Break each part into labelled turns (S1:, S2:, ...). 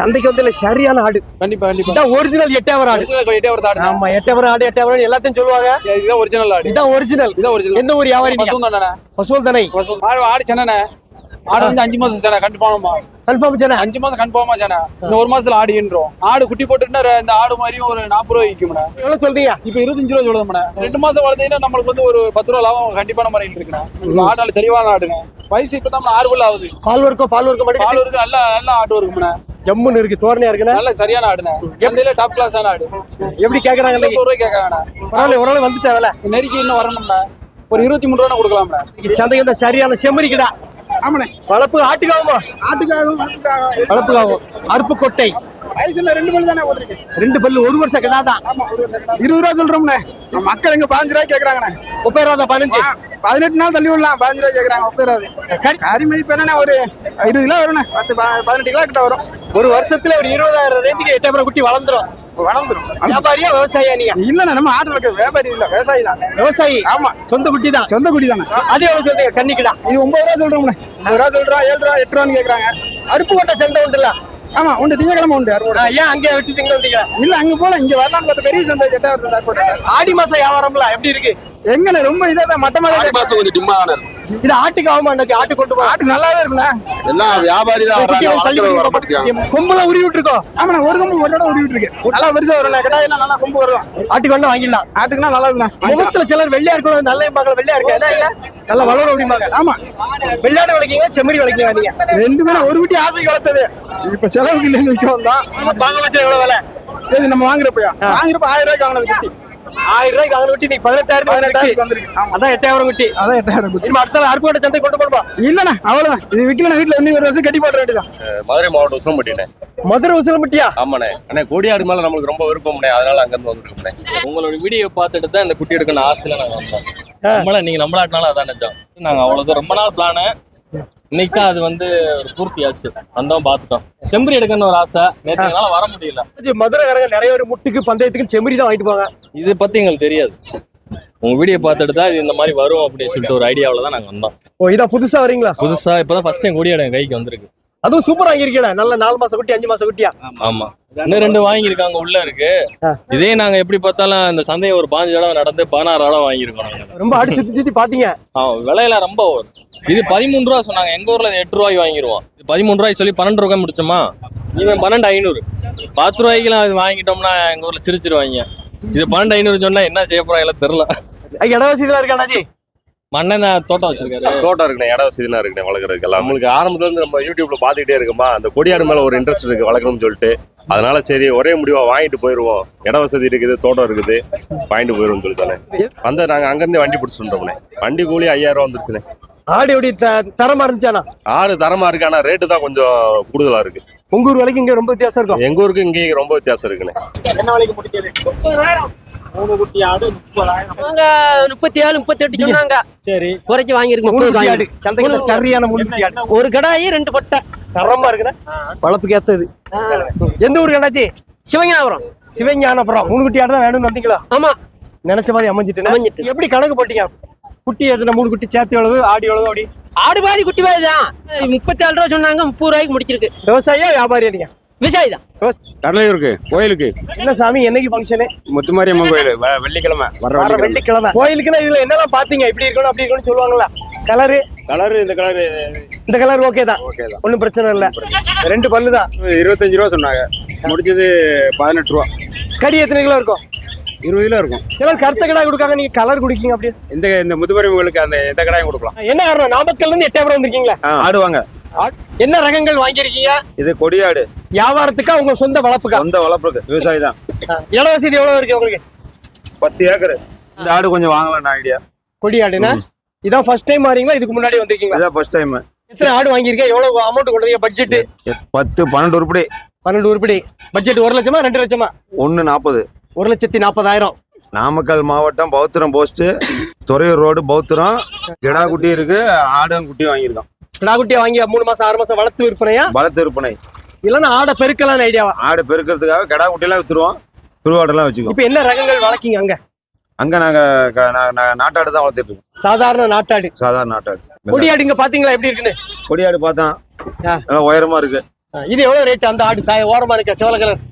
S1: சந்தைக்கு வந்து சரியான ஆடு.
S2: கண்டிப்பா கண்டிப்பா.
S1: ஒரிஜினல் எட்டாவர் ஆடு.
S2: ஒரிஜினல் எட்டே ஒரு ஆடு
S1: ஆமா எட்டவர் ஆடு எட்டாவர் எல்லாத்தையும் சொல்லுவாங்க.
S2: இதுதான் ஒரிஜினல் ஆடு.
S1: இதான் ஒரிஜினல்
S2: இதான் ஒரிஜினல்
S1: எந்த ஒரு வியாபாரி பசுவல் தானே.
S2: ஆடு ஆடு சென்னண்ணே. ஆடு வந்து அஞ்சு மாசம் சேனை கண்டிப்பாமா
S1: கன்ஃபார்ம் சேனே
S2: அஞ்சு மாசம் கன்ஃபார்மா சேனை இந்த ஒரு மாசத்துல ஆடு ஈன்றோம். ஆடு குட்டி போட்டுட்டுனா இந்த ஆடு மாதிரியும் ஒரு நாற்பது ரூபாய் விற்கும்ண்ணே
S1: எவ்வளவு சொல்றீங்க?
S2: இப்ப இருபத்தஞ்சு ரூபா சொல்லுதுண்ணே ரெண்டு மாசம் வளர்த்தீங்கன்னா நம்மளுக்கு வந்து ஒரு பத்து ரூபா லாபம் கண்டிப்பான மாதிரி இருக்குண்ணே. ஆடு தெளிவான ஆடுங்க வயசு இப்ப தான் ஆறு ஆகுது.
S1: பால் வர்க்கம் பால் வர்க்கம்
S2: பால் இருக்கு நல்ல நல்ல ஆடு இருக்கும்ண்ணே
S1: ஜம்முன்னு இருக்கு தோரணையா இருக்குண்ணே
S2: நல்ல சரியான ஆடுண்ணே. எந்த டாப் கிளாஸான ஆடு.
S1: எப்படி கேக்குறாங்க இன்னைக்கு?
S2: இருபத்தோரு ரூபாய் கேட்கறாங்கண்ணே
S1: பரவாயில்ல ஓரளவு வந்துட்டாங்கல்ல?
S2: நெருக்கி இன்னும் வரணும்ண்ணே. ஒரு இருபத்தி மூணு ரூபா கொடுக்கலாம்ண்ணே.
S1: சந்தைக்கு வந்து சரியான செம்மறிக்குடா.
S3: ஆமாண்ணே.
S1: வளர்ப்பு ஆட்டுக்காகுமா
S3: ஆட்டுக்காகவும் ஆட்டுக்காகவும்
S1: வளர்ப்புக்காகும் அருப்பு கொட்டை
S3: வயசுல ரெண்டு பல்லு தானே
S1: ரெண்டு பல்லு ஒரு வருஷம்
S3: ஒரு கிடா. இருபது ரூபா சொல்றோம்ண்ணே. நம்ம மக்கள் இங்க பதினஞ்சு ரூபாய் கேக்குறாங்கண்ணே.
S1: முப்பது பதினஞ்சு.
S3: ஆ, பதினெட்டு நாள் தள்ளி விடலாம். பதினஞ்சு ரூபாய் கேக்குறாங்க முப்பது
S1: கறி-
S3: மதிப்பு என்னண்ணே ஒரு இருபது கிலோ வரும்ண்ணே. பத்து பதினெட்டு கிலோ கிட்ட வரும்.
S1: ஒரு வருஷத்துல ஒரு இருபதாயிரம் ரேஞ்சுக்கு எட்டாயிரம் குட்டி வளர்ந்துரும்.
S3: வளர்ந்துரும்.
S1: வியாபாரியா விவசாயியா நீங்க?
S3: இல்லண்ணே நம்ம ஆட்டு வளர்க்க வியாபாரி இல்ல விவசாயி தான்.
S1: விவசாயி?
S3: ஆமா.
S1: சொந்த குட்டி தான்?
S3: சொந்த குடி தானே.
S1: அது எவ்வளவு சொல்றீங்க? கன்னிக்கிடா
S3: இது ஒன்பது ரூபா சொல்றோம்ண்ணே. ஒன்பது ரூபா சொல்றோம் ஏழு ரூபா எட்டு ரூபான்னு கேக்குறாங்க.
S1: அருப்பு கொட்டை சண்டை உண்டுல?
S3: ஆமா உண்டு. திங்கக்கிழமை உண்டு
S1: ஆ, ஏன் அங்கே விட்டு திங்க வந்தீங்க
S3: இல்ல அங்க போல இங்க வரலாம்னு பார்த்த பெரிய சந்தை எட்டாவது ஏற்பட்டு
S1: ஆடி மாசம் வியாபாரம்ல எப்படி இருக்கு?
S3: எங்கண்ணே? ரொம்ப மட்டமா தான்
S4: ஆடி மாசம் கொஞ்சம் டிம்மா.
S1: இது ஆட்டுக்கு ஆகுமா இன்னைக்கு ஆட்டு கொண்டு போறோம்.
S3: ஆட்டு நல்லாவே இருக்குண்ணே.
S4: எல்லாம் வியாபாரி தான் வர்றாங்க வளர்க்குறவங்க வர மாட்டேங்கிறாங்க.
S1: கொம்புல உருவி விட்டுருக்கோம்.
S3: ஆமாண்ணே ஒரு கொம்பு ஒரு இடம் உருவிட்டு இருக்கு நல்லா பெருசா வரும்ண்ணே கடாயெல்லாம் நல்லா கொம்பு வரும்.
S1: ஆட்டுக்கு வேணா வாங்கிடலாம்.
S3: ஆட்டுக்குன்னா நல்லா இருக்குண்ணே.
S1: முகத்துல சிலர் வெள்ளையா இருக்கணும் நல்ல மகள் வெள்ளையா இருக்கு? என்ன இல்ல நல்லா வளரும் அப்படிம்பாங்க
S3: ஆமா.
S1: வெள்ளாடு வளைக்கீங்க செம்மறி வளைக்கீங்க நீங்க.
S3: ரெண்டுமே ஒரு குட்டி ஆசைக்கு வளர்த்தது. இப்ப செலவுக்கு இல்லைன்னு விற்க வந்தோம்
S1: வாங்க வச்சா எவ்வளவு விலை?
S3: சரி நம்ம வாங்குறப்பயா? வாங்குறப்ப ஆயிரம் ரூபாய்க்கு வாங்கினது குட்டி.
S1: ஆயிரம் ரூபாய்க்கு வாங்க குட்டி. நீ பதினெட்டாயிரம்
S3: பதினெட்டாயிரத்துக்கு வந்திருக்கு.
S1: அதான் எட்டாயிரம் குட்டி.
S3: அதான் எட்டாயிரம் குட்டி.
S1: அடுத்த அருப்புக்கோட்டை சந்தை கொண்டு போடுமா
S3: இல்லண்ணே அவ்வளவுதான். இது விற்கல வீட்டுல இன்னும் ஒரு வருஷம் கட்டி போட வேண்டியதான்
S5: மதுரை மாவட்டம் உசிலம்பட்டினே
S1: மதுரை உசிலம்பட்டியா?
S5: ஆமாண்ணே. அண்ணே கோடியாடு மேல நம்மளுக்கு ரொம்ப விருப்பம்ண்ணே. அதனால அங்கிருந்து வந்துருக்கோம்ண்ணே உங்களோட வீடியோ பார்த்துட்டு தான் இந்த குட்டி எடுக்கணும் ஆசையில நாங்க வந்தோம். நம்மள நீங்க நம்மளாட்டினாலும் அதான் நினைச்சோம் நாங்க அவ்வளவு ரொம்ப நாள் பிளானு இன்னைக்கு தான் அது வந்து ஒரு பூர்த்தி ஆச்சு வந்தோம் பார்த்துட்டோம். செம்பரி எடுக்கணும்னு ஒரு ஆசை. நேற்று வர முடியல.
S1: மதுரைக்காரங்க நிறைய பேர் முட்டுக்கு பந்தயத்துக்கு செம்மறி தான் வாங்கிட்டு போவாங்க.
S5: இது பத்தி எங்களுக்கு தெரியாது. உங்க வீடியோ பார்த்துட்டு தான் இது இந்த மாதிரி வரும் அப்படின்னு சொல்லிட்டு ஒரு ஐடியாவில் தான் நாங்க வந்தோம்.
S1: ஓ இதான் புதுசா வரீங்களா?
S5: புதுசா இப்பதான் ஃபர்ஸ்ட் டைம் கொடியாடு கைக்கு வந்திருக்கு.
S1: அதுவும் சூப்பரா வாங்கிருக்கீங்க நல்ல நாலு மாசம் குட்டி அஞ்சு மாசம் குட்டியா?
S5: ஆமா. இன்னும் ரெண்டு வாங்கியிருக்காங்க உள்ள இருக்கு. இதே நாங்க எப்படி பார்த்தாலும் இந்த சந்தையை ஒரு பாஞ்சு தடவை நடந்து பதினாறு தடவை வாங்கியிருக்கோம்
S1: ரொம்ப அடி சுத்தி சுத்தி பாத்தீங்க
S5: விலையில ரொம்ப. இது பதிமூணு ரூபா சொன்னாங்க. எங்க ஊர்ல இது எட்டு ரூபாய்க்கு வாங்கிடுவோம் இது பதிமூணு ரூபாய்க்கு சொல்லி பன்னெண்டு ரூபாய் முடிச்சோமா? இவன் பன்னெண்டு ஐநூறு. பத்து ரூபாய்க்குலாம் இது வாங்கிட்டோம்னா எங்க ஊர்ல சிரிச்சிருவாங்க. இது பன்னெண்டு ஐநூறு சொன்னா என்ன செய்ய போறாங்க தெரியல.
S1: இடவசதி இதெல்லாம் இருக்கா அண்ணாஜி
S5: மண்ணன் தான் தோட்டம் வச்சிருக்காரு.
S6: தோட்டம் இருக்குண்ணே இடம் வசதினா இருக்குண்ணே வளர்க்குறதுக்கு எல்லாம் நம்மளுக்கு ஆரம்பத்துல இருந்து நம்ம யூடியூப்ல பார்த்துக்கிட்டே இருக்கோமா? அந்த கொடியாடு மேல ஒரு இன்ட்ரெஸ்ட் இருக்கு வளர்க்கணும்னு சொல்லிட்டு. அதனால சரி ஒரே முடிவா வாங்கிட்டு போயிருவோம். இட வசதி இருக்குது தோட்டம் இருக்குது வாங்கிட்டு போயிருவோம் சொல்லி தானே வந்து நாங்க அங்கிருந்து வண்டி பிடிச்சிட்டோம்னே வண்டி கூலி ஐயாயிரம் ரூபா வந்துருச்சுண்ணே
S1: ஆடு எப்படி த- தரமா இருந்துச்சானா
S6: ஆடு தரமா இருக்கு ஆனா ரேட்டு தான் கொஞ்சம் கூடுதலா இருக்கு.
S1: உங்க ஊர் வரைக்கும் இங்க ரொம்ப வித்தியாசம் இருக்கும்.
S6: எங்க ஊருக்கு இங்கேயும் ரொம்ப வித்தியாசம் இருக்குண்ணே.
S1: என்ன விலைக்கு முடிக்கிறது
S7: முப்பத்தி ஏழு முப்பத்தி எட்டு சொன்னாங்க.
S1: சரி.
S7: குறைச்சி வாங்கியிருக்கு
S1: மூணு
S7: முப்பது
S1: குட்டி ஆடு.
S7: வாங்கி
S1: சந்தைக்கு வந்து சரியான
S7: ஒரு கடாயி ரெண்டு பட்டை
S1: தரமா இருக்குண்ணே. வளர்ப்புக்கு ஏத்தது எந்த ஊருக்கு அண்ணாச்சி
S7: சிவஞாபுரம்
S1: சிவஞானபுரம். மூணு குட்டி ஆடு தான் வேணும்னு வந்தீங்களா?
S7: ஆமா.
S1: நினைச்ச மாதிரி அமைஞ்சிட்டு
S7: அமைஞ்சிட்டு.
S1: எப்படி கணக்கு போட்டீங்க? குட்டி எத்தனை மூணு குட்டி சேர்த்து எவ்வளவு ஆடு எவ்வளவு அப்படி?
S7: ஆடு பாதி குட்டி பாதி தான். முப்பத்தி ஏழு ரூபா சொன்னாங்க முப்பது ரூபாய்க்கு முடிச்சிருக்கு.
S1: விவசாயியா வியாபாரியா நீங்க?
S7: விவசாயி தான்.
S8: கடலையூருக்கு கோயிலுக்கு.
S1: என்ன சாமி என்னைக்கு ஃபங்க்ஷனு
S8: முத்துமாரியம்மன் கோயில் வெள்ளிக்கிழமை. வர
S1: வர
S8: வெள்ளிக்கிழமை.
S1: கோயிலுக்குன்னா இதுல என்னெல்லாம் பாத்தீங்க இப்படி இருக்கணும் அப்படி இருக்கணும்னு சொல்லுவாங்கல்ல? கலரு
S8: கலர் இந்த கலர்
S1: இந்த கலர் ஓகே தான். ஒன்றும் பிரச்சனை இல்லை. ரெண்டு பல்லு தான்.
S8: இருபத்தஞ்சு ரூபா சொன்னாங்க. முடிஞ்சது பதினெட்டு ரூபா.
S1: கறி எத்தனை கிலோ இருக்கும்?
S8: இருபது கிலோ இருக்கும்.
S1: சிலர் கருத்த கடை கொடுக்காங்க. நீங்க கலர் குடிக்கீங்க அப்படி
S8: இந்த இந்த முத்துமாரியம்மன் அந்த எந்த கடாயும் கொடுக்கலாம்.
S1: என்ன காரணம்? நாமக்கல்ல இருந்து எட்டாயிரம் வந்திருக்கீங்களா?
S8: ஆடுவாங்க.
S1: என்ன ரகங்கள் வாங்கியிருக்கீங்க?
S8: இது கொடியாடு.
S1: வியாபாரத்துக்கா உங்க சொந்த வளர்ப்புக்கா?
S8: சொந்த வளர்ப்புக்கு. விவசாயி தான்.
S1: இட வசதி எவ்வளவு இருக்கு உங்களுக்கு?
S8: பத்து ஏக்கர். இந்த ஆடு கொஞ்சம் வாங்கலாம் ஐடியா.
S1: கொடி ஆடுனா இதான் ஃபர்ஸ்ட் டைம் வரீங்களா இதுக்கு முன்னாடி வந்திருக்கீங்களா?
S8: இதான் ஃபர்ஸ்ட் டைம்
S1: எத்தனை ஆடு வாங்கியிருக்கீங்க எவ்வளவு அமௌண்ட் கொடுத்தீங்க? பட்ஜெட்
S8: பத்து பன்னெண்டு உருப்படி.
S1: பன்னெண்டு உருப்படி. பட்ஜெட் ஒரு லட்சமா ரெண்டு லட்சமா?
S8: ஒன்று நாற்பது
S1: ஒரு லட்சத்தி நாற்பதாயிரம்
S8: நாமக்கல் மாவட்டம் பௌத்திரம் போஸ்ட்டு. துறையூர் ரோடு பௌத்திரம். கிடா குட்டி இருக்கு. ஆடும் குட்டி வாங்கியிருக்கோம்.
S1: கிடாக்குட்டியை வாங்கி மூணு மாசம் ஆறு மாசம் வளர்த்து விற்பனையா?
S8: பலத்து விற்பனை.
S1: இல்லைன்னா ஆடை பெருக்கலாம்னு ஐடியாவா
S8: ஆடு பெருக்கிறதுக்காக கிடா குட்டியெல்லாம் வித்துருவோம். பிரிவாடெல்லாம் வச்சுக்குவோம்.
S1: இப்போ என்ன ரகங்கள் வளர்க்கீங்க அங்க?
S8: அங்க நாங்க நாட்டாடு தான் வளர்த்துட்டு இருக்கோம்.
S1: சாதாரண நாட்டாடு.
S8: சாதாரண நாட்டாடு.
S1: கொடியாடு இங்க பாத்தீங்களா எப்படி இருக்குன்னு?
S8: கொடியாடு பார்த்தோம். நல்லா உயரமா இருக்கு.
S1: இது எவ்வளவு ரேட் அந்த ஆடு? சாய ஓரமா இருக்க செவல கலர்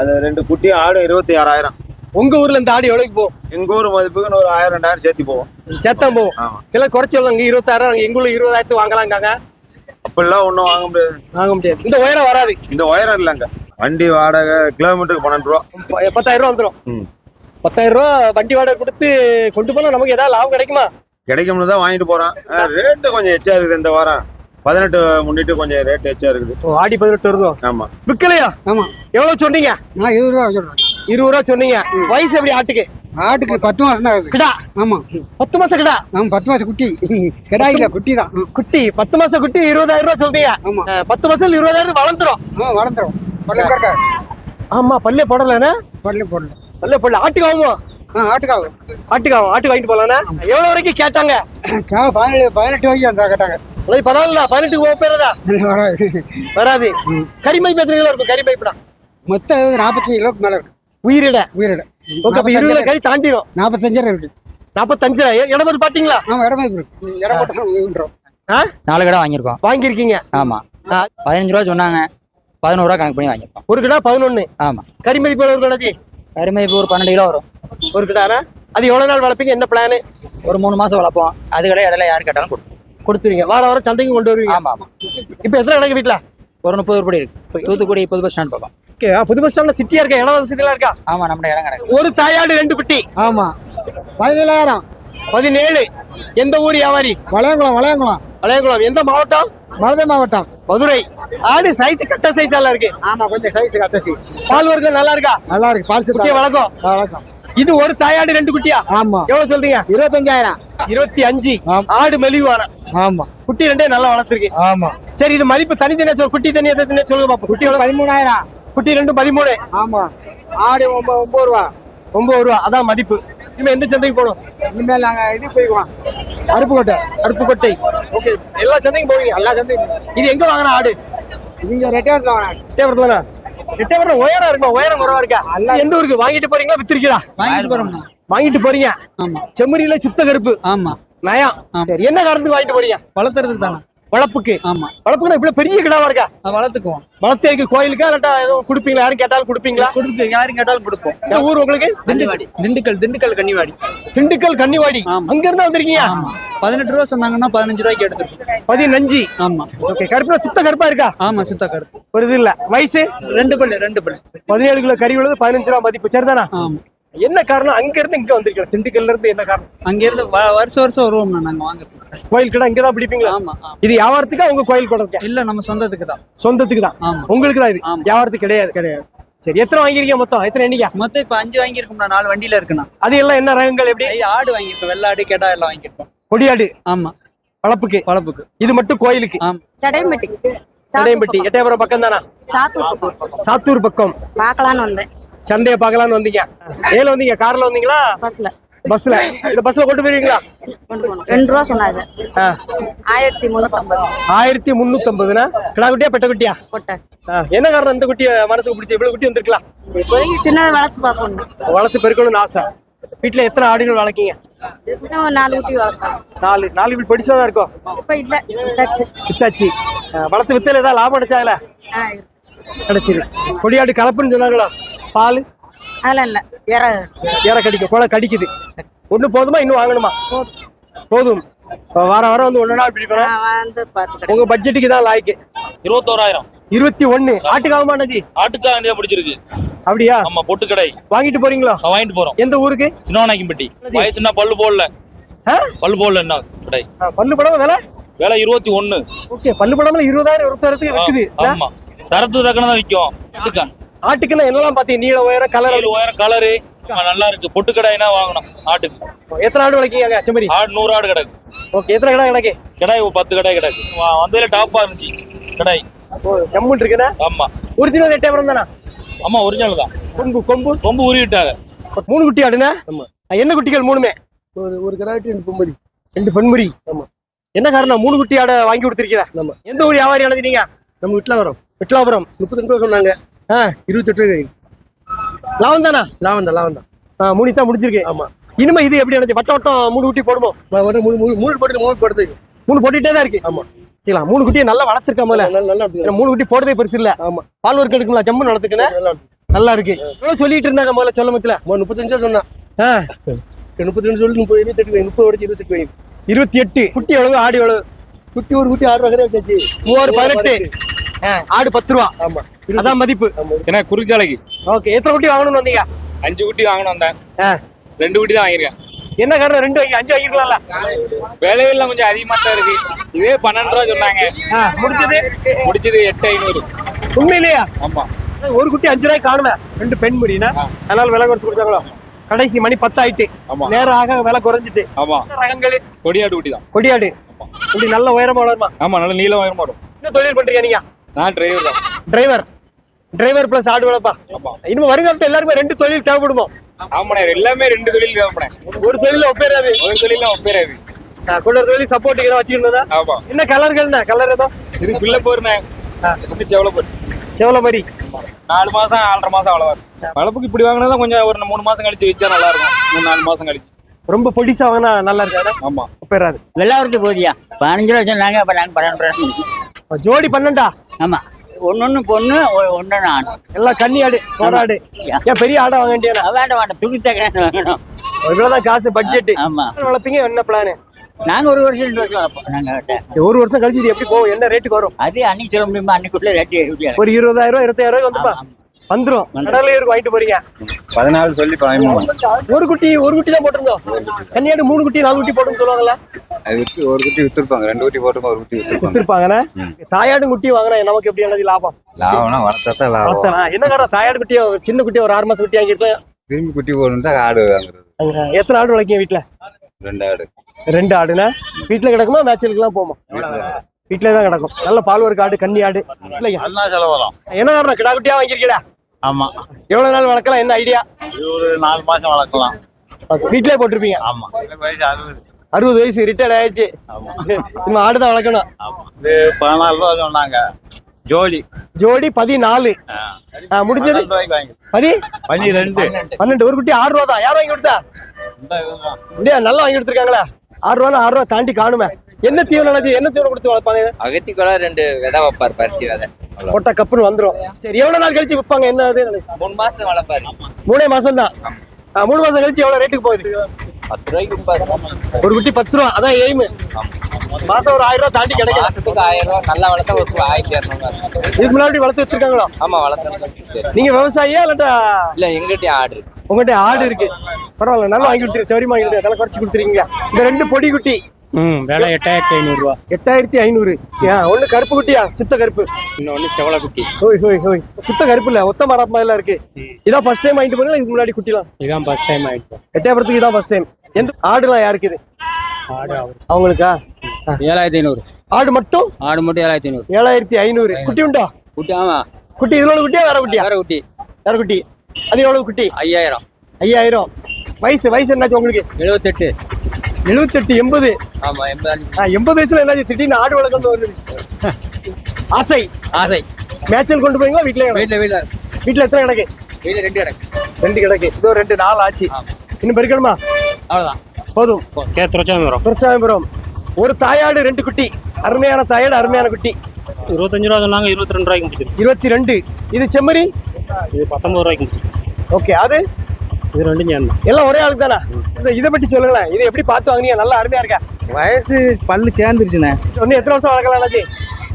S8: அது ரெண்டு குட்டி ஆடு இருபத்தி ஆறாயிரம்.
S1: உங்க ஊர்ல இந்த ஆடு எவ்வளவுக்கு போகும்?
S8: எங்க ஊர் மதிப்புக்கு ஒரு ஆயிரம் ரெண்டாயிரம் சேர்த்து போவோம்.
S1: சேத்தம் போகும்.
S8: ஆமா.
S1: சில குறைச்சி சொல்லுங்க இருபத்தாயிரம் எங்க ஊர்ல இருபதாயிரத்து வாங்கலாங்காங்க
S8: அப்படிலாம் ஒன்றும் வாங்க முடியாது.
S1: வாங்க முடியாது. இந்த உயரம் வராது.
S8: இந்த உயரம் இல்லைங்க. வண்டி வாடகை கிலோமீட்டருக்கு பன்னெண்டு ரூபா.
S1: பத்தாயிரம் ரூபா வந்துடும். பத்தாயிரம் ரூபா வண்டி வாடகை கொடுத்து கொண்டு போனா நமக்கு ஏதாவது லாபம் கிடைக்குமா?
S8: கிடைக்கும்னு தான் வாங்கிட்டு போறான். ரேட்டு கொஞ்சம் எச்சா இருக்குது இந்த வாரம். பதினெட்டு முன்னிட்டு கொஞ்சம் ரேட் எச்சா இருக்குது.
S1: ஓ, ஆடி பதினெட்டு வருதோ?
S8: ஆமா.
S1: விற்கலையா
S9: ஆமா.
S1: எவ்வளவு சொன்னீங்க?
S9: நான் இருபது ரூபா சொல்றேன்.
S1: இருபது ரூபா சொன்னீங்க வயசு எப்படி ஆட்டுக்கு?
S9: ஆட்டுக்கு பத்து மாசம் தான் ஆகுது.
S1: கிடா?
S9: ஆமா.
S1: பத்து மாசம் கிடா?
S9: ஆமா பத்து மாசம் குட்டி. கிடாயில குட்டி தான்.
S1: குட்டி பத்து மாசம் குட்டி இருபதாயிரம் ரூபா சொல்றீங்க.
S9: ஆமா.
S1: பத்து மாசம் இருபதாயிரம் வளர்ந்துரும்.
S9: வளர்ந்துரும். பல்ல
S1: ஆமா பல்லே போடலண்ணே
S9: பல்ல போடல.
S1: பல்லே போடல ஆட்டுக்கு ஆகுமோ
S9: ஆ ஆட்டுக்காவு.
S1: ஆட்டுக்கு ஆகும் ஆட்டுக்கு வாங்கிட்டு போலாண்ணே? எவ்வளவு வரைக்கும் கேட்டாங்க?
S9: பதினேழு பதினெட்டு வரைக்கும் அந்த கேட்டாங்க.
S1: உங்களுக்கு பரவாயில்ல பதினெட்டுக்கு போக போறதா
S9: வராது.
S1: வராது. கரிமை எத்தனை இருக்கும் கரிமைப்புடா
S9: மொத்தம் நாற்பத்தஞ்சு கிலோக்கு மேல இருக்கு.
S1: உயிரிட?
S9: உயிரிட.
S1: ஓகே அப்ப இருபது கறி தாண்டிடும்
S9: நாற்பத்தஞ்சாயிரம் இருக்கு.
S1: நாற்பத்தஞ்சு இடம்பது பாத்தீங்களா?
S9: ஆமா இடமே இருக்கு இடம் போட்டு?
S10: நாலு கடை வாங்கியிருக்கோம்.
S1: வாங்கியிருக்கீங்க?
S10: ஆமா.
S1: ஆ.
S10: பதினஞ்சு ரூபா சொன்னாங்க. பதினோரு ரூபா கணக்கு பண்ணி வாங்கியிருக்கோம்.
S1: ஒரு கிடா பதினொன்னு.
S10: ஆமா.
S1: கறி மதிப்பு எவ்வளவு கிடாச்சி
S10: கருமை இப்போ ஒரு பன்னெண்டு கிலோ வரும்.
S1: ஒரு கிடானா அது எவ்வளவு நாள் வளர்ப்பீங்க? என்ன பிளான்
S10: ஒரு மூணு மாசம் வளர்ப்போம். அது கடை இடையில யாரு கேட்டாலும் கொடுப்போம்.
S1: கொடுத்துருவீங்க. வார வாரம் சந்தைக்கு கொண்டு வருவீங்க?
S10: ஆமா ஆமா.
S1: இப்போ எத்தனை கிடக்கு வீட்டுல
S10: ஒரு முப்பது உருப்படி இருக்கு. தூத்துக்குடி புது பஸ் ஸ்டாண்ட் பக்கம்.
S1: ஓகே. புது பஸ் ஸ்டாண்ட்ல சிட்டியா இருக்கா? இடம் வசதிலாம் இருக்கா?
S10: ஆமா நம்ம இடம் கிடக்கு
S1: ஒரு தாயாடு ரெண்டு குட்டி.
S9: ஆமா. பதினேழாயிரம்.
S1: பதினேழு. எந்த ஊர் வியாபாரி?
S9: வளையங்குளம் வளையங்குளம்.
S1: வளையங்குளம். எந்த மாவட்டம்?
S9: மருதை மாவட்டம்.
S1: மதுரை. ஆடு சைஸ் கட்ட சைஸ் எல்லாம் இருக்கு?
S9: ஆமா கொஞ்சம் சைஸ் கட்ட சைஸ்
S1: பால் வர்க்கம் நல்லா இருக்கா?
S9: நல்லா இருக்கு. பால்
S1: குட்டியை வளர்க்கும்?
S9: வணக்கம்
S1: இது ஒரு தாயாடு ரெண்டு குட்டியா?
S9: ஆமா.
S1: எவ்வளவு சொல்றீங்க?
S9: இருபத்தஞ்சாயிரம்.
S1: இருபத்தி அஞ்சு. ஆடு மெலிவான.
S9: ஆமா.
S1: குட்டி ரெண்டே நல்லா வளர்த்துருக்கு.
S9: ஆமா.
S1: சரி இது மதிப்பு தனித்தனியா சொல் குட்டி தனியா தனியா சொல்லுங்க பாப்போம். குட்டி எவ்வளவு?
S9: பதிமூணாயிரம்.
S1: குட்டி ரெண்டு பதிமூணு.
S9: ஆமா. ஆடு ஒன்பது ரூபா.
S1: ஒன்பது ரூபா. அதான் மதிப்பு. இனிமே எந்த சந்தைக்கு போகணும்?
S9: இனிமேல் நாங்க இது போய்க்குவோம். அருப்புக்கோட்டை.
S1: அருப்புக்கோட்டை. ஓகே எல்லா சந்தைக்கும் போவீங்க?
S9: எல்லா சந்தையும்
S1: இது எங்க வாங்கின ஆடு?
S9: இங்க ரெட்டாயிரத்துல வாங்கினாங்க
S1: எட்டயபுரத்துலனா எட்டயபுரம் உயரம் இருக்குமா? உயரம் குறவா இருக்கா? எந்த ஊருக்கு? வாங்கிட்டு போறீங்களா வித்திருக்கீங்களா?
S10: வாங்கிட்டு போறோம்
S1: வாங்கிட்டு போறீங்க.
S10: ஆமா.
S1: செம்மறியில சுத்த கருப்பு.
S10: ஆமா.
S1: நயம் சரி என்ன காரணத்துக்கு வாங்கிட்டு போறீங்க?
S10: வளர்த்துறதுக்கு தானே?
S1: வளப்புக்கு.
S10: ஆமா.
S1: வளப்புக்குன்னா இவ்வளவு பெரிய கிடாவா இருக்கா?
S10: வளர்த்துக்குவோம்.
S1: வளர்த்தேக்கு கோயிலுக்கா இல்லாட்டா எதுவும் கொடுப்பீங்களா? யாரும் கேட்டாலும் கொடுப்பீங்களா?
S10: கொடுத்து யாரும் கேட்டாலும் கொடுப்போம்.
S1: இந்த ஊர் உங்களுக்கு?
S10: திண்டுக்கல். திண்டுக்கல் திண்டுக்கல் கன்னிவாடி.
S1: திண்டுக்கல் கன்னிவாடி. அங்க இருந்தா வந்திருக்கீங்க?
S10: பதினெட்டு ரூபா சொன்னாங்கன்னா பதினஞ்சு ரூபாய்க்கு எடுத்துருக்கோம்.
S1: பதினஞ்சு.
S10: ஆமா.
S1: ஓகே கருப்புல சுத்த கருப்பா இருக்கா?
S10: ஆமா சுத்த கருப்பு.
S1: ஒரு இது இல்ல. வயசு?
S10: ரெண்டு பல்லு ரெண்டு பல்லு.
S1: பதினேழு கிலோ கறி உள்ளது பதினஞ்சு ரூபா மதிப்பு. சரிதானா?
S10: ஆமா.
S1: என்ன காரணம்? அங்க இருந்து இங்க வந்திருக்கோம் திண்டுக்கல்ல இருந்து என்ன காரணம்?
S10: அங்க இருந்து வருஷம் வருஷம் வருவோம்ண்ணா நாங்க வாங்குறதுக்கு
S1: கோயில் கடை இங்க தான் பிடிப்பீங்களா?
S10: ஆமா.
S1: இது வியாபாரத்துக்கா உங்க கோயில் கடை
S10: இல்ல நம்ம சொந்தத்துக்கு தான்.
S1: சொந்தத்துக்கு தான்.
S10: ஆமா.
S1: உங்களுக்கு தான் இது.
S10: ஆமா.
S1: வியாபாரத்துக்கு கிடையாது. கிடையாது. சரி எத்தனை வாங்கிருக்கீங்க மொத்தம்? எத்தனை எண்ணிக்கா?
S10: மொத்தம் இப்ப அஞ்சு வாங்கியிருக்கோம்ண்ணா நாலு வண்டியில இருக்குண்ணா
S1: அது எல்லாம் என்ன ரகங்கள் எப்படி?
S10: ஐயா, ஆடு வாங்கியிருக்கோம். வெள்ளாடு கேட்டா எல்லாம் வாங்கியிருக்கோம்.
S1: கொடியாடு.
S10: ஆமா.
S1: வளப்புக்கு.
S10: வளப்புக்கு.
S1: இது மட்டும் கோயிலுக்கு.
S10: ஆமா.
S11: தடையம்பட்டி
S1: சடையம்பட்டி. எட்டயபுரம் பக்கம். தானா
S11: சாத்தூர்
S1: சாத்தூர் பக்கம்.
S11: பார்க்கலான்னு வந்தேன்.
S1: சந்தையை பார்க்கலாம்னு வந்தீங்க. ஏல வந்தீங்க? கார்ல வந்தீங்களா?
S11: பஸ்ல.
S1: பஸ்ல. இந்த பஸ்ல கொண்டு போயிருவீங்களா?
S11: ரெண்டு ரூபா சொன்னாங்க
S1: ஆ,
S11: ஆயிரத்தி முந்நூற்றம்பது
S1: ஆயிரத்தி முன்னூத்தி ஐம்பதுனா கிடா குட்டியா பெட்ட குட்டியா என்ன காரணம் இந்த குட்டியை மனசுக்கு பிடிச்சி? இவ்வளவு குட்டி வந்திருக்கலாம்.
S11: சின்னதை வளர்த்து பார்ப்போம்
S1: வளர்த்து பெருக்கணும்னு ஆசை. வீட்டுல எத்தனை ஆடுகள் வளர்க்கீங்க?
S11: நாலு குட்டி
S1: நாலு நாலு வீடு படிச்சதா இருக்கும்?
S11: இப்போ இல்லை.
S1: வித்தாச்சு வளர்த்து வித்தல ஏதாவது லாபம் கிடைச்சாங்களா
S11: ஆ இருக்கு.
S1: கிடைச்சிரு கொடியாடு கலப்புன்னு சொன்னாங்களா பால்?
S11: அதெல்லாம் இல்லை. இற.
S1: ஏற கடிக்கும். கொலை கடிக்குது. ஒண்ணு போதுமா? இன்னும் வாங்கணுமா? போதும். இப்ப வாரம் வாரம் வந்து ஒன்னு நாள் பிடிக்கணும் உங்க பட்ஜெட்டுக்கு தான் லாய்க்கு.
S5: இருபத்தோராயிரம்.
S1: இருபத்தி ஒண்ணு. ஆட்டுக்காகமா நஜி
S5: ஆட்டுக்காக பிடிச்சிருக்கு.
S1: அப்படியா?
S5: ஆமா பொட்டு கடை
S1: வாங்கிட்டு போறீங்களா?
S5: வாங்கிட்டு போறோம்.
S1: எந்த ஊருக்கு?
S5: சின்னவனாக்கிம்பட்டி. வயசுனா பல்லு போடல? பல்லு போடல என்ன? கடை.
S1: பல்லு படம் விலை?
S5: விலை இருபத்தி ஒண்ணு.
S1: ஓகே பல்லு படம்ல இருபதாயிரம் இருபத்தாயிரத்துக்கு விற்குது
S5: ஆமா. தரத்து தக்கன தான் விற்கும்
S1: ஆட்டுக்குன்னா என்னெல்லாம் பாத்தீங்க? நீள உயரம் கலர்
S5: உயரம் கலரு நல்லா இருக்கு. பொட்டு கடாய்னா வாங்கணும் ஆட்டுக்கு.
S1: எத்தனை ஆடு வளர்க்கீங்க செம்மறி
S5: ஆடு நூறு ஆடு கிடக்கு.
S1: ஓகே எத்தனை கடை கிடக்கு?
S5: கிடாய் பத்து கிடாய் கிடக்கு. வந்ததுல டாப்பா இருந்துச்சு கிடாய்.
S1: ஜம்முன் இருக்குண்ணா
S5: ஆமா.
S1: ஒரிஜினல் எட்டயபுரம் தானா?
S5: ஆமா ஒரிஜினல் தான்.
S1: கொம்பு கொம்பு?
S5: ரொம்ப உருவிட்டாங்க
S1: மூணு குட்டி ஆடுனா? என்ன குட்டிகள் மூணுமே?
S9: ஒரு ஒரு கராட்டி ரெண்டு பொம்பரி.
S1: ரெண்டு பெண்முறி
S9: ஆமா.
S1: என்ன காரணம்? மூணு குட்டி ஆடை வாங்கி கொடுத்துருக்கீங்க
S9: ஆமா.
S1: எந்த ஊர் வியாபாரி அழைச்சிட்டீங்க
S9: நம்ம வீட்டுல வரோம்
S1: விட்லாபுரம்.
S9: முப்பத்தி ரெண்டு சொன்னாங்க.
S1: ஆ
S9: இருபத்தெட்டு
S1: லாபம் தானா
S9: லாபம் தான் லாபம் தான்
S1: ஆ, மூணு தான் முடிச்சிருக்கு
S9: ஆமா.
S1: இனிமே இது எப்படி நினைச்சு வட்ட வட்டம் மூணு குட்டி
S9: ஒரு மூணு மூணு மூணு போட்டு மூணு போடுறது
S1: மூணு போட்டுட்டே தான் இருக்கு.
S9: ஆமா.
S1: வச்சுக்கலாம் மூணு குட்டியை நல்லா வளர்த்துருக்கா ஏன்னா மூணு குட்டி போடுறதே பெருசு இல்ல.
S3: ஆமா.
S1: பால் ஒர்க் எடுக்குங்களா ஜம்மு
S3: நல்லா
S1: இருக்கு. எவ்வளவு சொல்லிட்டு இருந்தாங்க முதல்ல சொல்ல மத்தில
S3: முப்பத்தஞ்சா சொன்னான்
S1: ஆ,
S3: முப்பத்தி ரெண்டு சொல்லி முப்பது இருபத்தெட்டு முப்பது வரைக்கும்
S1: இருபத்தி எட்டு. குட்டி எவ்வளவு? ஆடு எவ்வளவு?
S3: குட்டி ஒரு குட்டி ஆறு ரூபா வச்சாச்சு.
S1: மூவாறு பதினெட்டு. ஆடு பத்து ரூபா.
S3: ஆமா.
S1: அதான் மதிப்பு.
S12: ஏன்னா குறிச்சாலைக்கு
S1: ஓகே எத்தனை குட்டி வாங்கணும்னு வந்தீங்க?
S12: அஞ்சு குட்டி வாங்கணும் வந்தேன். ரெண்டு குட்டி தான் வாங்கியிருக்கேன்.
S1: என்ன காரணம் ரெண்டு வாங்கி அஞ்சு வாங்கிருக்கலாம்ல
S12: விலையெல்லாம் கொஞ்சம் அதிகமா தான் இருக்கு. இதே பன்னெண்டு ரூபா சொன்னாங்க.
S1: ஆ, முடிஞ்சது?
S12: முடிச்சது எட்டு ஐநூறு.
S1: உண்மையிலேயா?
S12: ஆமா.
S1: ஒரு குட்டி அஞ்சு ரூபாய்க்கு காணுமே. ரெண்டு பெண் முடினா அதனால விலை குறைச்சு கொடுத்தாங்களோ? கடைசி மணி பத்தாயிட்டு.
S12: ஆமா.
S1: நேரம் ஆக விலை குறைஞ்சிட்டு.
S12: ஆமா.
S1: ரகங்கள்?
S12: கொடியாடு குட்டி தான்.
S1: கொடியாடு. இப்படி நல்ல உயரமா வளருமா?
S12: ஆமா நல்ல நீளம் உயரமா வரும்.
S1: என்ன தொழில் பண்றீங்க நீங்க?
S12: நான் டிரைவர் தான்.
S1: டிரைவர் டிரைவர் பிளஸ் ஆடு வளர்ப்பா இனிமே வருங்காலத்துல எல்லாருமே ரெண்டு தொழில் தேவைப்படுமோ?
S12: ஆமாண்ணே எல்லாமே ரெண்டு தொழில் தேவைப்படேன்
S1: ஒரு தொழில ஒப்பேறாது.
S12: ஒரு தொழில ஒப்பேராது
S1: கொண்டு ஒரு தொழில் சப்போர்ட் வச்சுக்கிறதா
S12: ஆமா.
S1: என்ன கலர்கள்னா கலர் ஏதோ?
S12: இது பிள்ளை போருண்ணே. செவல போரு
S1: செவல மாதிரி
S12: நாலு மாசம் நாலரை மாசம் அவ்வளவு வளர்ப்புக்கு இப்படி வாங்கினா கொஞ்சம் ஒரு மூணு மாசம் கழிச்சு வச்சா நல்லா இருக்கும். மூணு நாலு மாசம் கழிச்சு.
S1: ரொம்ப பொடிசா வாங்கினா நல்லா இருக்காது?
S12: ஆமா.
S1: ஒப்பேறாது.
S13: வெள்ளாவரத்து போதியா? பதினஞ்சு ரூபா சொன்னாங்க அப்ப நாங்க பன்னெண்டு
S1: ஜோடி பன்னெண்டா
S13: ஆமா. ஒன்னொன்னு பொண்ணு ஒன்னு நான்.
S1: எல்லாம் கன்னி ஆடு கோராடு ஏன் பெரிய ஆடா வாங்க வேண்டியதா
S13: வேண்டாம் வேண்டாம். துணி தக்கணும் வேணும்.
S1: இவ்வளவுதான் காசு பட்ஜெட்
S13: ஆமா.
S1: வளர்ப்பீங்க? என்ன பிளான்
S13: நாங்க ஒரு வருஷம் ரெண்டு வருஷம் வளர்ப்போம். நாங்க
S1: ஒரு வருஷம் கழிச்சு எப்படி போகும்? என்ன ரேட்டுக்கு வரும்?
S13: அது அன்னைக்கு சொல்ல முடியுமா? அன்னைக்குள்ள ரேட்டு
S1: ஒரு இருபதாயிரம் ரூபாய் இருபத்தாயிரம் ரூபாய் வந்துப்பா. வந்துரும். கடலையே இருக்கும் வாங்கிட்டு போறீங்க.
S8: பதினாலு சொல்லி
S1: ஒரு குட்டி ஒரு குட்டி தான் போட்டிருந்தோம். கன்னியாடு மூணு குட்டி நாலு குட்டி போட்டுன்னு சொல்லுவாங்கல்ல.
S8: அது வித்து ஒரு குட்டி வித்துருப்பாங்க. ரெண்டு குட்டி போட்டு ஒரு குட்டி வித்துருப்பாங்க.
S1: வித்துருப்பாங்கண்ணே தாயாடு குட்டி வாங்கினா நமக்கு எப்படி என்னது லாபம்?
S8: லாபம்னா வளர்த்தா தான் லாபம்.
S1: என்ன காரணம்? தாயாடு குட்டி ஒரு சின்ன குட்டி ஒரு ஆறு மாசம் குட்டி வாங்கிருக்கலாம்
S8: திரும்பி குட்டி போடணும்னா ஆடு வாங்குறது.
S1: எத்தனை ஆடு வளர்க்கீங்க வீட்டுல
S8: ரெண்டு ஆடு.
S1: ரெண்டு ஆடுனா? வீட்டுல கிடக்குமா மேட்சலுக்குலாம் போமா வீட்டுல தான் கிடக்கும். நல்ல பால் ஒரு ஆடு கன்னி ஆடு. இல்லையா? என்ன காரணம்? கிடா குட்டியா வாங்கிருக்கீடா
S5: ஆமா.
S1: எவ்வளவு நாள் வளர்க்கலாம்? என்ன ஐடியா
S5: ஒரு நாலு மாசம் வளர்க்கலாம்.
S1: வீட்லயே போட்டிருப்பீங்க?
S5: ஆமா. வயசு அறுபது.
S1: அறுபது வயசு ரிட்டையர்ட் ஆயிடுச்சு. சும்மா ஆடு தான் வளர்க்கணும்.
S5: இது பதினாலு ரூபா சொன்னாங்க. ஜோலி
S1: ஜோடி பதினாலு. முடிஞ்சது? பதி?
S5: பன்னிரெண்டு.
S1: பன்னெண்டு. ஒரு குட்டி ஆறு ரூபா தான். யார் வாங்கி கொடுத்தா? அப்படியா நல்லா வாங்கி கொடுத்துருக்காங்களா. ஆறு ரூபா ஆறு ரூபா தாண்டி காணுமே. என்ன தீவனம் என்ன தீவனம் கொடுத்து வளர்ப்பாங்க?
S13: அகத்திக்குள்ள ரெண்டு விதை வைப்பார் பருத்தி விதை.
S1: போட்டா கப்புன்னு வந்துரும். சரி எவ்வளவு நாள் கழிச்சு விற்பாங்க என்ன அது?
S13: மூணு மாசம் வளர்ப்பாரு.
S1: மூணே மாசம் தான் மூணு மாசம் கழிச்சு எவ்வளவு ரேட்டுக்கு போகுது?
S13: பத்து ரூபாய்க்கு விற்பாரு
S1: ஒரு குட்டி பத்து ரூபா அதான் எய்மு மாசம் ஒரு ஆயிரம் ரூபா தாண்டி கிடைக்கும்
S13: மாசத்துக்கு ஆயிரம் ரூபாய் நல்லா வளர்த்தா ஒரு ஆயிரத்தி இரநூறு
S1: இதுக்கு முன்னாடி வளர்த்து வச்சிருக்காங்களோ
S13: ஆமா வளர்த்தா
S1: நீங்க விவசாயியா இல்லாட்டா?
S13: இல்ல எங்கிட்டே ஆடு இருக்கு.
S1: உங்கள்கிட்ட ஆடு இருக்கு. பரவாயில்ல நல்லா வாங்கி கொடுத்துரு சௌரியமா வாங்கி கொடுத்துரு நல்லா குறைச்சு கொடுத்துருக்கீங்க இந்த ரெண்டு பொடி குட்டி.
S12: ம் விலை எட்டாயிரத்தி ஐநூறு ரூபா
S1: எட்டாயிரத்தி ஐநூறு. ஏன் ஒண்ணு கருப்பு குட்டியா? சுத்த கருப்பு.
S12: இன்னொன்னு செவல குட்டி.
S1: ஹோய் ஹோய் ஹோய். சுத்த கருப்பு இல்ல ஒத்த மரப்பு மாதிரிலாம் இருக்கு. இதான் ஃபர்ஸ்ட் டைம் வாங்கிட்டு போறீங்களா? இதுக்கு முன்னாடி குட்டிலாம்?
S12: இதான் ஃபர்ஸ்ட் டைம் ஆயிட்டு
S1: எட்டயபுரத்துக்கு இதான் ஃபர்ஸ்ட் டைம் எந்த ஆடுலாம் யாருக்கு இது?
S12: ஆடு அவர்.
S1: அவங்களுக்கா?
S12: ஏழாயிரத்தி ஐநூறு.
S1: ஆடு மட்டும்?
S12: ஆடு மட்டும் ஏழாயிரத்தி ஐநூறு.
S1: ஏழாயிரத்தி ஐநூறு. குட்டி உண்டா?
S12: குட்டி ஆமா.
S1: குட்டி இதுல குட்டியா வேற குட்டியா?
S12: வேற குட்டி.
S1: வேற குட்டி. அது எவ்வளவு குட்டி?
S12: ஐயாயிரம்.
S1: ஐயாயிரம். வயசு வயசு என்னாச்சு உங்களுக்கு?
S12: எழுபத்தெட்டு
S1: எழுபத்தெட்டு எண்பது.
S12: ஆமா எண்பது.
S1: வயசுல என்னாச்சு? திடீர்னு ஆடு வளர்க்கணும் வருது. ஆசை.
S12: ஆசை.
S1: மேட்சல் கொண்டு போறீங்களா வீட்லயே கிடக்கு?
S12: வீட்டுல வீட்டுல
S1: வீட்டுல எத்தனை கிடக்கு?
S12: வீட்டுல ரெண்டு கிடக்கு.
S1: ரெண்டு கிடக்கு. இதோ ரெண்டு நாள் ஆச்சு. இன்னும் பெருக்கணுமா?
S12: அவ்வளவுதான்.
S1: போதும்.
S12: கே துறச்சாமி வரும்
S1: துரசாமிபுரம் ஒரு தாயாடு ரெண்டு குட்டி. அருமையான தாயாடு அருமையான குட்டி.
S12: இருபத்தஞ்சு ரூபா சொன்னாங்க இருபத்தி ரெண்டு ரூபாய்க்கு முடிச்சிருக்கு.
S1: இருபத்தி ரெண்டு. இது செம்மறி?
S12: இது பத்தொன்பது ரூபாய்க்கு முடிச்சிருக்கு.
S1: ஓகே அது?
S12: இது ரெண்டும் சேர்ந்தான்
S1: எல்லாம் ஒரே ஆளுக்கு தானே? இந்த இதை பற்றி சொல்லுங்களேன். இது எப்படி பார்த்து வாங்குனீங்க? நல்லா அருமையா இருக்கா?
S13: வயசு பல்லு சேர்ந்துருச்சுண்ணே.
S1: ஒண்ணு எத்தனை வருஷம் வளர்க்கலாம் அண்ணாச்சி?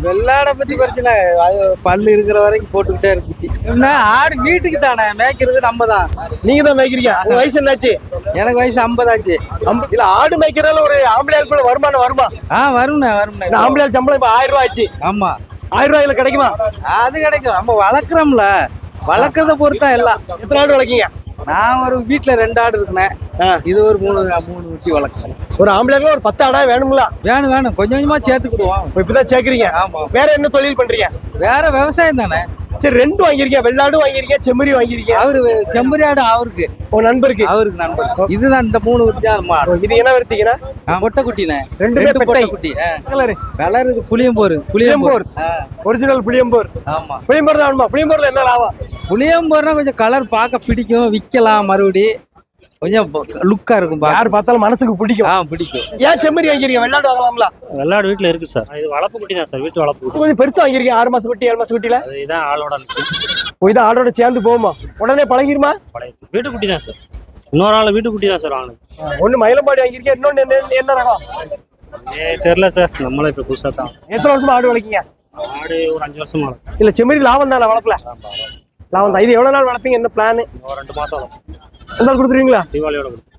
S13: வெள்ளாடை பத்தி பிரச்சனை. அது பல்லு இருக்கிற வரைக்கும் போட்டுக்கிட்டே இருக்கு என்ன ஆடு வீட்டுக்கு தானே? மேய்க்கிறது நம்ம தான்
S1: நீங்க தான் மேய்க்கிறீங்க. வயசு என்னாச்சு?
S13: எனக்கு வயசு ஐம்பதாச்சு.
S1: ஐம்ப- இல்ல ஆடு மேய்க்கிறதால ஒரு ஆம்பளை கூட வருமானம் வருமா?
S13: ஆ வரும்ண்ணே வரும்ண்ணே.
S1: இந்த ஆம்பளை சம்பளம் இப்ப ஆயிரம் ரூபாய் ஆச்சு.
S13: ஆமா.
S1: ஆயிரம் ரூபாயில கிடைக்குமா?
S13: அது கிடைக்கும். நம்ம வளர்க்குறோம்ல. வளர்க்கறத பொறுத்தா எல்லாம்.
S1: எத்தனை ஆடு வளர்க்கீங்க?
S13: நான் ஒரு வீட்டுல ரெண்டு ஆடு இருக்குனேன். இது ஒரு மூணு மூணு ஊட்டி வளர்க்குறேன்.
S1: ஒரு ஆம்பளை ஒரு பத்து ஆடா வேணுங்களா
S13: வேணும் வேணும். கொஞ்சம் கொஞ்சமா சேர்த்துக்கிடுவோம்.
S1: இப்ப இப்பதான் சேர்க்கறீங்க.
S13: ஆமா.
S1: வேற என்ன தொழில் பண்றீங்க?
S13: வேற விவசாயம் தானே.
S1: சரி ரெண்டு வாங்கிருக்கீங்க வெள்ளாடு வாங்கிருக்கீங்க செம்மறி வாங்கிருக்கீங்க
S13: அவரு செம்பரி ஆடு அவருக்கு.
S1: உங்க நண்பருக்கு?
S13: அவருக்கு நண்பர். இதுதான் இந்த மூணு குட்டி தான்
S1: இது என்ன வருத்தீங்கன்னா
S13: ஆ, பொட்டை குட்டினே
S1: ரெண்டுமே
S13: ரெண்டு
S1: பெட்டை.
S13: பொட்டை. குட்டி.
S1: Colour
S13: colour? இது புளியம்போர்
S1: புளியம்போர். ஒரிஜினல் புளியம்போர்.
S13: ஆமா.
S1: புளியம்போர் தான் வேணுமா? புளியம்போர்ல என்ன லாபம்?
S13: புளியம்போர்னா கொஞ்சம் கலர் பார்க்க பிடிக்கும் விற்கலாம் மறுபடி. கொஞ்சம் லுக்கா இருக்கும்
S1: யார் பார்த்தாலும் மனசுக்கு பிடிக்கும்.
S13: ஆ பிடிக்கும்.
S1: ஏன் செம்மறி வாங்கிறீங்க வெள்ளாடு வாங்கலாம்ல?
S14: வெள்ளாடு வீட்டுல இருக்கு சார். இது வளர்ப்பு குட்டி தான் சார். வீட்டு வளர்ப்பு குட்டி.
S1: கொஞ்சம் பெருசா வாங்கிருக்கீங்க ஆறு மாசம் குட்டி ஏழு மாசம் குட்டியில?
S14: இதுதான் ஆளோட
S1: இதான் ஆடோட சேர்ந்து போகுமா? உடனே பழகிருமா?
S14: வீட்டு குட்டி தான் சார். இன்னொரு ஆள் வீட்டு குட்டி தான் சார் வாங்கினது.
S1: ஒண்ணு மயிலம்பாடி வாங்கிருக்கீங்க இன்னொன்னு என்ன- என்ன ரகம்?
S14: தெரியல சார். நம்மளும் இப்ப புதுசா தான்.
S1: எத்தனை வருஷமா ஆடு வளர்க்கீங்க?
S14: ஆடு ஒரு அஞ்சு வருஷமா.
S1: இல்ல செம்மறி லாபம் தானே வளர்ப்பல? லாபம் தான். இது எவ்வளவு நாள் வளர்ப்பீங்க? என்ன பிளான்
S14: ஒரு ரெண்டு மாசம் வளர்க்கும்.
S1: கொடுத்துருவீங்களா
S14: தீபாவளியோட